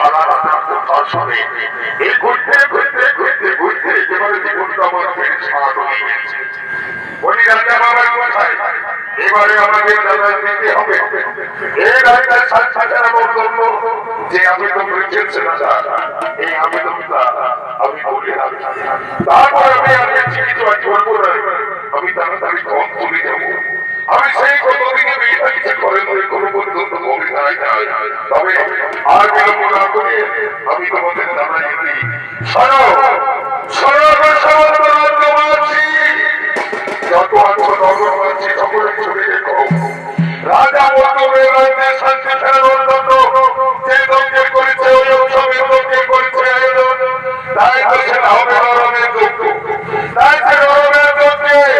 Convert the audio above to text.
এই সারা রাতের কথা শুনে, এই ঘুরতে ঘুরতে ঘুরতে ঘুরতে একেবারে জীবনটা আমার ফের ছাদ গেছে। বলি রাজা বাবার কোথায়? এবারে আমাদের দাদা দিতে হবে এই রাজা সাত সাজার বলল যে আমি আর বেশি আমি তাড়াতাড়ি আমি সেই কতদিনে মেয়েটা কিছু করে কোনো পর্যন্ত কবিতায় তবে আর বিলম্ব না করে। আমি তোমাদের জানাই শোনো শোনো যত আছো নগরবাসী সকলে চলে যেত